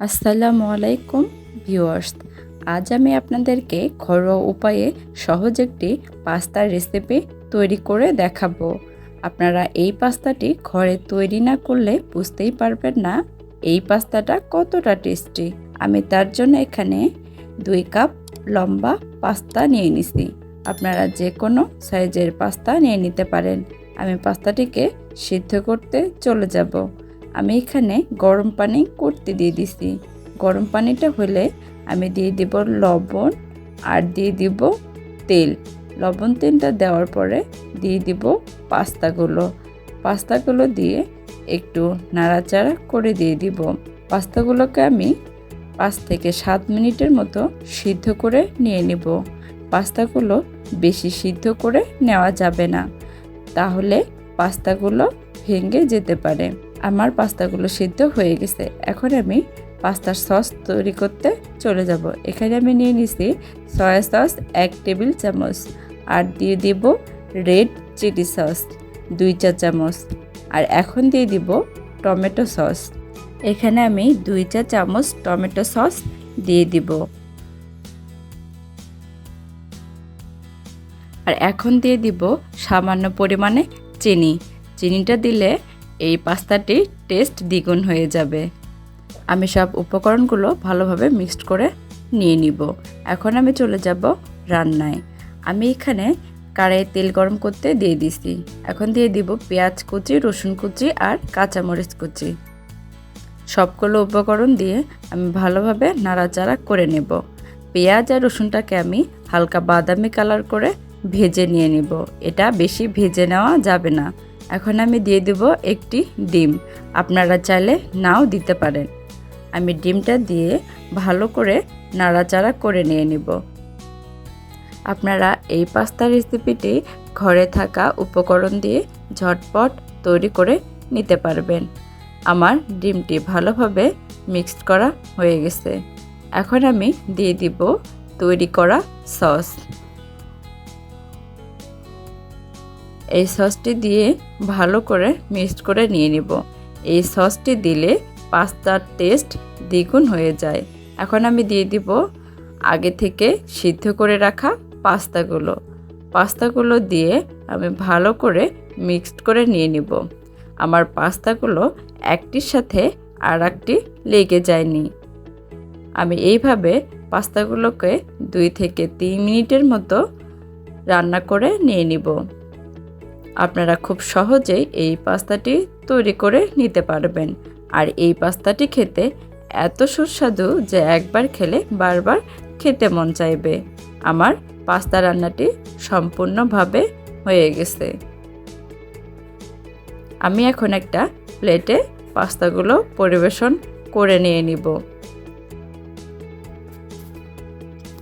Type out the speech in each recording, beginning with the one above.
আসসালামু আলাইকুম ভিউয়ার্স। আজ আমি আপনাদেরকে ঘরোয়া উপায়ে সহজ একটি পাস্তার রেসিপি তৈরি করে দেখাবো। আপনারা এই পাস্তাটি ঘরে তৈরি না করলে বুঝতেই পারবেন না এই পাস্তাটা কতটা টেস্টি আমি তার জন্য এখানে দুই কাপ লম্বা পাস্তা নিয়ে নিছি। আপনারা যে কোনো সাইজের পাস্তা নিয়ে নিতে পারেন। আমি পাস্তাটিকে সিদ্ধ করতে চলে যাব। আমি এখানে গরম পানি করতে দিয়ে দিছি। গরম পানিটা হলে আমি দিয়ে দিব লবণ আর দিয়ে দিব তেল। লবণ তেলটা দেওয়ার পরে দিয়ে দিব পাস্তাগুলো। পাস্তাগুলো দিয়ে একটু নাড়াচাড়া করে দিয়ে দিব। পাস্তাগুলোকে আমি পাঁচ থেকে সাত মিনিটের মতো সিদ্ধ করে নিয়ে নিব। পাস্তাগুলো বেশি সিদ্ধ করে নেওয়া যাবে না। তাহলে পাস্তাগুলো ভেঙে যেতে পারে। আমার পাস্তাগুলো সিদ্ধ হয়ে গেছে। এখন আমি পাস্তার সস তৈরি করতে চলে যাব। এখানে আমি নিয়ে নিছি সয়া সস এক টেবিল চামচ আর দিয়ে দিব রেড চিলি সস দুই চা চামচ আর এখন দিয়ে দিব টমেটো সস। এখানে আমি দুই চা চামচ টমেটো সস দিয়ে দিব। আর এখন দিয়ে দিব সামান্য পরিমাণে চিনি। চিনিটা দিলে এই পাস্তাটির টেস্ট দ্বিগুণ হয়ে যাবে। আমি সব উপকরণগুলো ভালোভাবে মিক্সড করে নিয়ে নিব। এখন আমি চলে যাব রান্নায়। আমি এখানে কড়াইয়ে তেল গরম করতে দিয়ে দিছি। এখন দিয়ে দিব পেঁয়াজ কুচি, রসুন কুচি আর কাঁচামরিচ কুচি। সবগুলো উপকরণ দিয়ে আমি ভালোভাবে নাড়াচাড়া করে নেব। পেঁয়াজ আর রসুনটাকে আমি হালকা বাদামি কালার করে ভেজে নিয়ে নিব। এটা বেশি ভেজে নেওয়া যাবে না। এখন আমি দিয়ে দেব একটি ডিম। আপনারা চাইলে নাও দিতে পারেন। আমি ডিমটা দিয়ে ভালো করে নাড়াচাড়া করে নিয়ে নিব। আপনারা এই পাস্তা রেসিপিটি ঘরে থাকা উপকরণ দিয়ে ঝটপট তৈরি করে নিতে পারবেন। আমার ডিমটি ভালোভাবে মিক্সড করা হয়ে গেছে। এখন আমি দিয়ে দিব তৈরি করা সস। এই সসটি দিয়ে ভালো করে মিক্সড করে নিয়ে নিব। এই সসটি দিলে পাস্তার টেস্ট দ্বিগুণ হয়ে যায়। এখন আমি দিয়ে দিব আগে থেকে সিদ্ধ করে রাখা পাস্তাগুলো। পাস্তাগুলো দিয়ে আমি ভালো করে মিক্সড করে নিয়ে নিব। আমার পাস্তাগুলো একটির সাথে আর একটি লেগে যায়নি। আমি এইভাবে পাস্তাগুলোকে দুই থেকে তিন মিনিটের মতো রান্না করে নিয়ে নিব। আপনারা খুব সহজেই এই পাস্তাটি তৈরি করে নিতে পারবেন। আর এই পাস্তাটি খেতে এত সুস্বাদু যে একবার খেলে বারবার খেতে মন চাইবে। আমার পাস্তা রান্নাটি সম্পূর্ণভাবে হয়ে গেছে। আমি এখন একটা প্লেটে পাস্তাগুলো পরিবেশন করে নিয়ে নিব।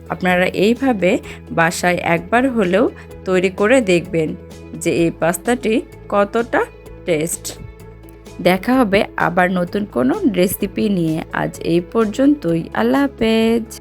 আপনারা এইভাবে বাসায় একবার হলেও তৈরি করে দেখবেন। যে এই পাস্তাটি কতটা টেস্ট। দেখা হবে আবার নতুন কোনো রেসিপি নিয়ে। আজ এই পর্যন্তই। আল্লাহ হাফেজ।